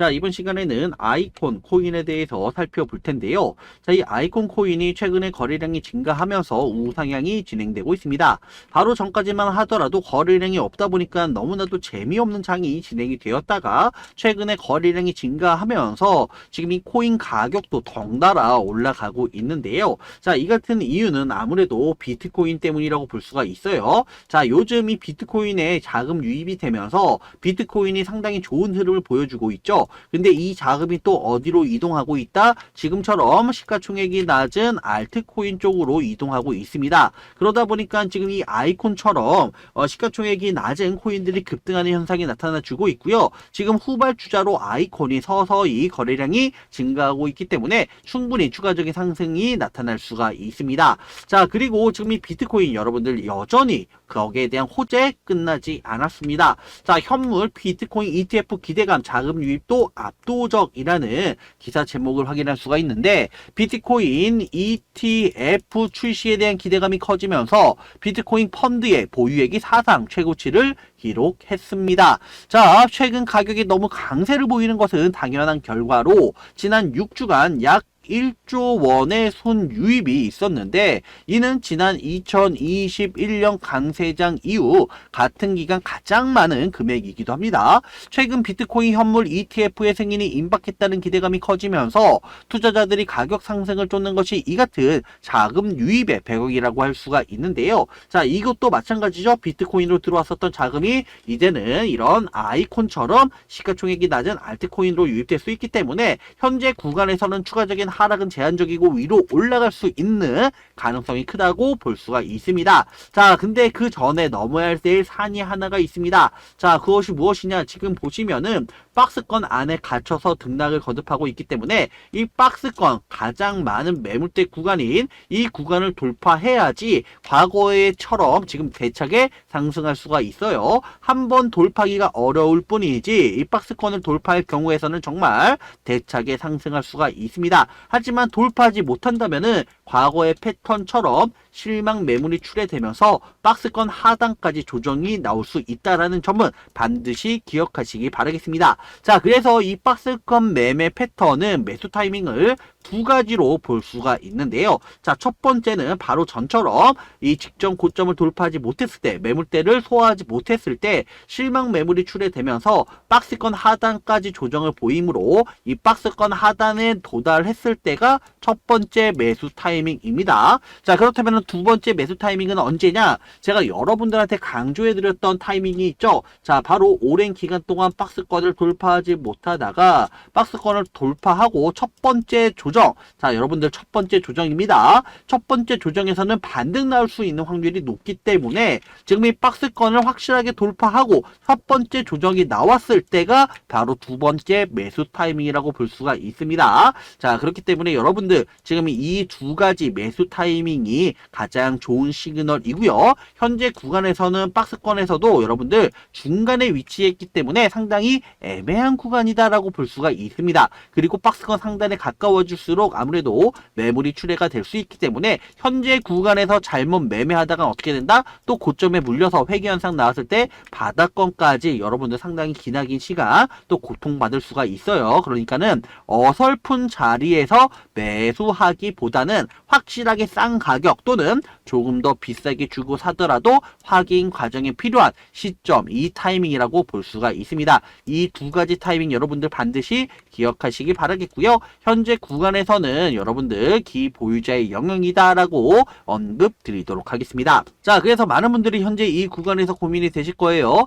자, 이번 시간에는 아이콘 코인에 대해서 살펴볼 텐데요. 자, 이 아이콘 코인이 최근에 거래량이 증가하면서 우상향이 진행되고 있습니다. 바로 전까지만 하더라도 거래량이 없다 보니까 너무나도 재미없는 장이 진행이 되었다가 최근에 거래량이 증가하면서 지금 이 코인 가격도 덩달아 올라가고 있는데요. 자, 이 같은 이유는 아무래도 비트코인 때문이라고 볼 수가 있어요. 자, 요즘 이 비트코인에 자금 유입이 되면서 비트코인이 상당히 좋은 흐름을 보여주고 있죠. 근데 이 자금이 또 어디로 이동하고 있다? 지금처럼 시가총액이 낮은 알트코인 쪽으로 이동하고 있습니다. 그러다 보니까 지금 이 아이콘처럼 어, 시가총액이 낮은 코인들이 급등하는 현상이 나타나 주고 있고요. 지금 후발주자로 아이콘이 서서히 거래량이 증가하고 있기 때문에 충분히 추가적인 상승이 나타날 수가 있습니다. 자, 그리고 지금 이 비트코인 여러분들 여전히 거기에 대한 호재 끝나지 않았습니다. 자, 현물 비트코인 ETF 기대감 자금 유입도 압도적이라는 기사 제목을 확인할 수가 있는데 비트코인 ETF 출시에 대한 기대감이 커지면서 비트코인 펀드의 보유액이 사상 최고치를 기록했습니다. 자, 최근 가격이 너무 강세를 보이는 것은 당연한 결과로 지난 6주간 약 1조 원의 손유입이 있었는데 이는 지난 2021년 강세장 이후 같은 기간 가장 많은 금액이기도 합니다. 최근 비트코인 현물 ETF의 승인이 임박했다는 기대감이 커지면서 투자자들이 가격 상승을 쫓는 것이 이 같은 자금 유입의 배경이라고 할 수가 있는데요. 자, 이것도 마찬가지죠. 비트코인으로 들어왔었던 자금이 이제는 이런 아이콘처럼 시가총액이 낮은 알트코인으로 유입될 수 있기 때문에 현재 구간에서는 추가적인 하락은 제한적이고 위로 올라갈 수 있는 가능성이 크다고 볼 수가 있습니다. 자, 근데 그 전에 넘어야 될 산이 하나가 있습니다. 자, 그것이 무엇이냐? 지금 보시면은 박스권 안에 갇혀서 등락을 거듭하고 있기 때문에 이 박스권 가장 많은 매물대 구간인 이 구간을 돌파해야지 과거에처럼 지금 대차게 상승할 수가 있어요. 한 번 돌파하기가 어려울 뿐이지 이 박스권을 돌파할 경우에서는 정말 대차게 상승할 수가 있습니다. 하지만 돌파하지 못한다면은 과거의 패턴처럼 실망 매물이 출해되면서 박스권 하단까지 조정이 나올 수 있다라는 점은 반드시 기억하시기 바라겠습니다. 자, 그래서 이 박스권 매매 패턴은 매수 타이밍을 두 가지로 볼 수가 있는데요. 자, 첫 번째는 바로 전처럼 이 직전 고점을 돌파하지 못했을 때, 매물대를 소화하지 못했을 때 실망 매물이 출해되면서 박스권 하단까지 조정을 보이므로 이 박스권 하단에 도달했을 때가 첫 번째 매수 타이밍입니다. 자, 그렇다면 두 번째 매수 타이밍은 언제냐? 제가 여러분들한테 강조해 드렸던 타이밍이 있죠. 자, 바로 오랜 기간 동안 박스권을 돌파하지 못하다가 박스권을 돌파하고 첫 번째 조정 자, 여러분들 첫 번째 조정입니다. 첫 번째 조정에서는 반등 나올 수 있는 확률이 높기 때문에 지금 이 박스권을 확실하게 돌파하고 첫 번째 조정이 나왔을 때가 바로 두 번째 매수 타이밍이라고 볼 수가 있습니다. 자, 그렇기 때문에 여러분들 지금 이 두 가지 매수 타이밍이 가장 좋은 시그널이고요. 현재 구간에서는 박스권에서도 여러분들 중간에 위치했기 때문에 상당히 애매한 구간이다라고 볼 수가 있습니다. 그리고 박스권 상단에 가까워질 수록 아무래도 매물이 출회가 될 수 있기 때문에 현재 구간에서 잘못 매매하다가 어떻게 된다? 또 고점에 물려서 회귀 현상 나왔을 때 바닥권까지 여러분들 상당히 기나긴 시간 또 고통받을 수가 있어요. 그러니까는 어설픈 자리에서 매수하기보다는 확실하게 싼 가격 또는 조금 더 비싸게 주고 사더라도 확인 과정에 필요한 시점 이 타이밍이라고 볼 수가 있습니다. 이 두 가지 타이밍 여러분들 반드시 기억하시기 바라겠고요. 현재 구간 에서는 여러분들 기 보유자의 영역이다라고 언급 드리도록 하겠습니다. 자, 그래서 많은 분들이 현재 이 구간에서 고민이 되실 거예요.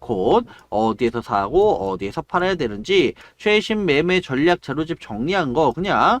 아이콘 어디에서 사고 어디에서 팔아야 되는지 최신 매매 전략 자료집 정리한 거 그냥